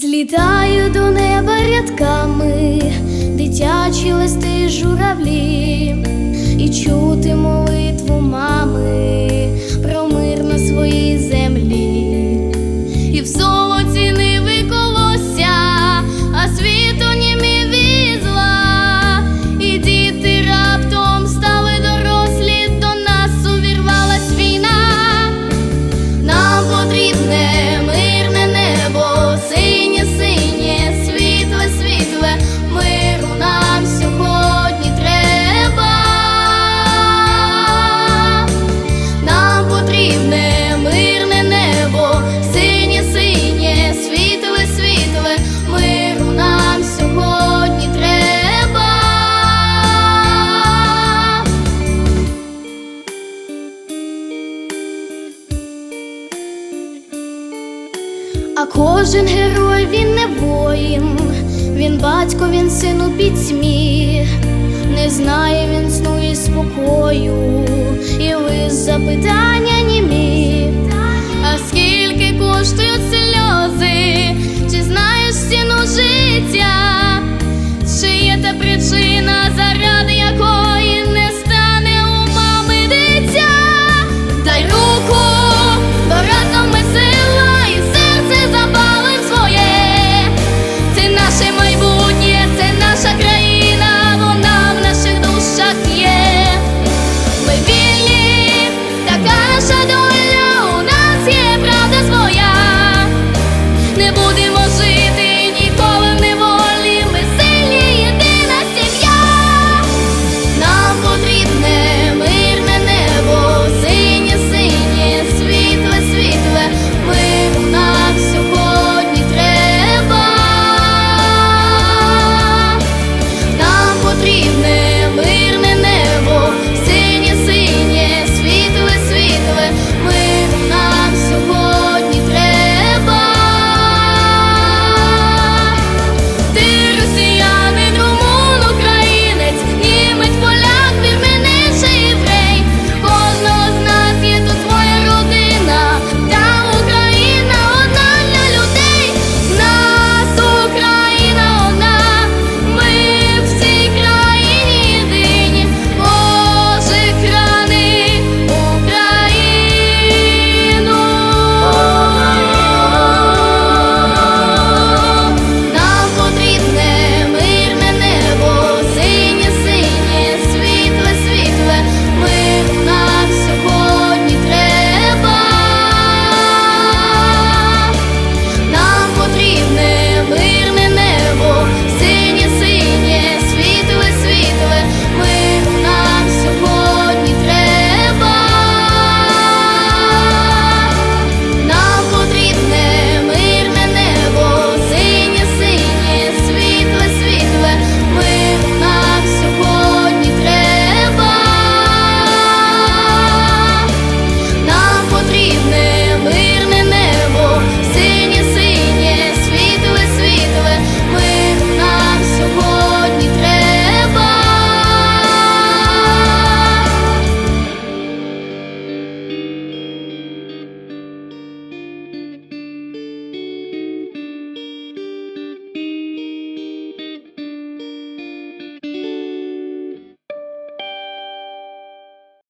Злітаю до неба рядками, дитячі листи журавлі. Кожен герой він не воїн, він батько, він син у пітьмі, не знає він сну і спокою, і ви запитає.